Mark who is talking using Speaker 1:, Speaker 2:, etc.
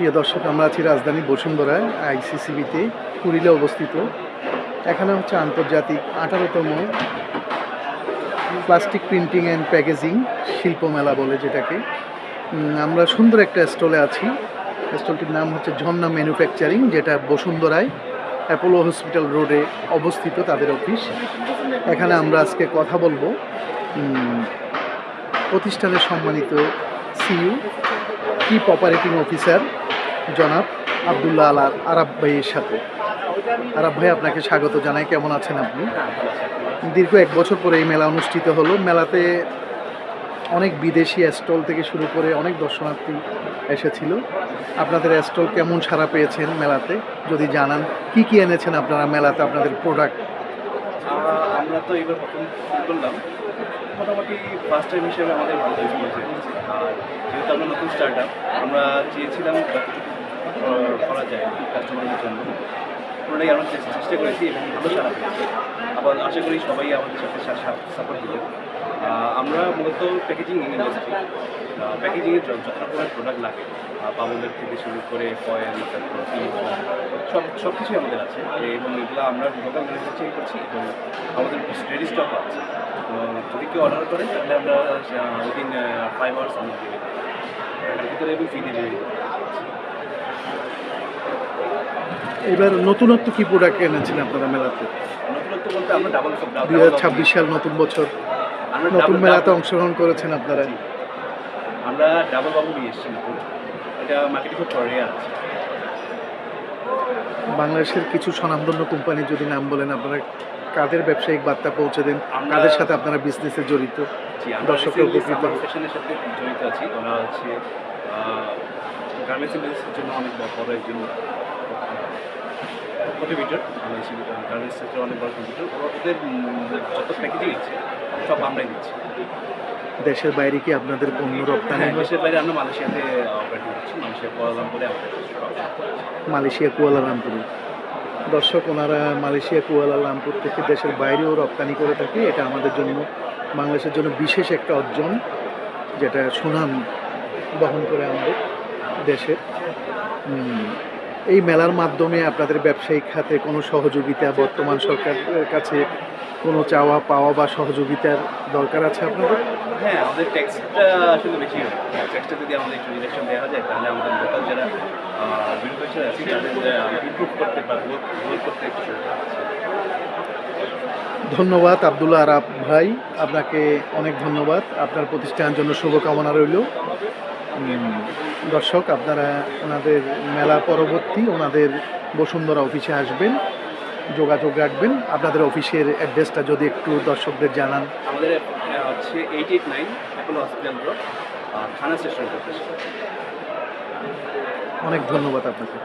Speaker 1: প্রিয় দর্শক, আমরা আছি রাজধানী বসুন্ধরায় আইসিসিবিতে কুড়িলে অবস্থিত। এখানে হচ্ছে আন্তর্জাতিক আঠারোতম প্লাস্টিক প্রিন্টিং অ্যান্ড প্যাকেজিং শিল্প মেলা বলে যেটাকে। আমরা সুন্দর একটা স্টলে আছি। স্টলটির নাম হচ্ছে ঝর্ণা ম্যানুফ্যাকচারিং, যেটা বসুন্ধরায় অ্যাপোলো হসপিটাল রোডে অবস্থিত তাদের অফিস। এখানে আমরা আজকে কথা বলব প্রতিষ্ঠানের সম্মানিত সিইউ চিফ অপারেটিং অফিসার জনাব আবদুল্লাহ আল আরাব ভাইয়ের সাথে। আরাব ভাই, আপনাকে স্বাগত জানাই। কেমন আছেন আপনি? দীর্ঘ এক বছর পরে এই মেলা অনুষ্ঠিত হলো। মেলাতে অনেক বিদেশি স্টল থেকে শুরু করে অনেক দর্শনার্থী এসেছিল। আপনাদের স্টল কেমন সাড়া পেয়েছেন মেলাতে? যদি জানান, কি কি এনেছেন আপনারা মেলাতে? আপনাদের প্রোডাক্ট
Speaker 2: আমরা তো এবার প্রথম করলাম। মোটামুটি ফার্স্ট টাইম হিসেবে আমাদের ভালো যেহেতু আমরা নতুন স্টার্ট আমরা চেয়েছিলাম করা যায় কাস্টমারের জন্য। পুরোটাই আমরা চেষ্টা করেছি এবং ভালো সারা পেয়েছি। আবার আশা করি সবাই আমাদের সাথে সাপোর্ট দিবে। আমরা মূলত প্যাকেজিং ইন্ডাস্ট্রি প্যাকেজিংয়ের যত রকমের প্রোডাক্ট লাগে পাবলের থেকে শুরু করে ফয়েল তারপর সব সব কিছুই আমাদের আছে। এবং এগুলো আমরা লোকাল ম্যানুফ্যাকচারিং করছি এবং আমাদের স্টেডি স্টক আছে। যদি কেউ অর্ডার করে, তাহলে আমরা উইদিন ফাইভ আওয়ার্স আমরা দিয়ে ভিতরে এবং ফ্রি ডেলিভারি
Speaker 1: এবার নতুনত্ব কি প্রোডাক্ট এনেছেন আপনারা মেলাতে?
Speaker 2: নতুনত্ব বলতে আমরা ডাবল
Speaker 1: দুই হাজার ছাব্বিশ সাল নতুন বছর। নতুন মেলাতে অংশগ্রহণ করেছেন আপনারা।
Speaker 2: আমরা ডাবল বাবু নিয়ে এসেছি নতুন। এটা মার্কেটে খুব পরে আছে।
Speaker 1: বাংলাদেশের কিছু স্বনামধন্য কোম্পানির যদি নাম বলেন আপনারা কাদের ব্যবসায়িক বার্তা পৌঁছে দেন? কাদের সাথে আপনারা বিজনেসে জড়িত?
Speaker 2: জি আমরা
Speaker 1: দর্শকের উপকৃত
Speaker 2: সাথে জড়িত আছি। ওরা হচ্ছে গার্মেন্টস জন্য অনেক বড় একজন কন্ট্রিবিউটর গার্মেন্টস সেক্টর অনেক বড় কন্ট্রিবিউটর ওদের যত প্যাকেজিং আছে সব আমরাই দিচ্ছি।
Speaker 1: দেশের বাইরে কি আপনাদের পণ্য রপ্তানি
Speaker 2: হ্যাঁ
Speaker 1: হয়?
Speaker 2: দেশের বাইরে আমরা মালয়েশিয়াতে অপারেটিং করছি। মালয়েশিয়া কুয়ালালামপুরে
Speaker 1: মালয়েশিয়া কুয়ালালামপুরে। দর্শক ওনারা মালয়েশিয়া কুয়ালালামপুর থেকে দেশের বাইরেও রপ্তানি করে থাকে। এটা আমাদের জন্য বাংলাদেশের জন্য বিশেষ একটা অর্জন যেটা সুনাম বহন করে আমাদের দেশের এই মেলার মাধ্যমে আপনাদের ব্যবসায়িক খাতে কোনো সহযোগিতা বর্তমান সরকারের কাছে কোনো চাওয়া পাওয়া বা সহযোগিতার দরকার আছে আপনাদের?
Speaker 2: হ্যাঁ আমাদের ট্যাক্সটা আসলে বেশি ট্যাক্সটা যদি আমাদের একটু রিলেকশন দেওয়া যায় তাহলে আমাদের লোকাল যারা আছে তাদের ইমপ্রুভ করতে বা গ্রোথ করতে।
Speaker 1: ধন্যবাদ আবদুল্লাহ আরাব ভাই। আপনাকে অনেক ধন্যবাদ। আপনার প্রতিষ্ঠানের জন্য শুভকামনা রইল। দর্শক আপনারা ওনাদের মেলা পরবর্তী ওনাদের বসুন্ধরা অফিসে আসবেন যোগাযোগ রাখবেন। আপনাদের অফিসের অ্যাড্রেসটা যদি একটু দর্শকদের জানান।
Speaker 2: আমাদের হচ্ছে eight eight nine Apollo hospital road থানা স্টেশন
Speaker 1: অনেক ধন্যবাদ আপনাকে।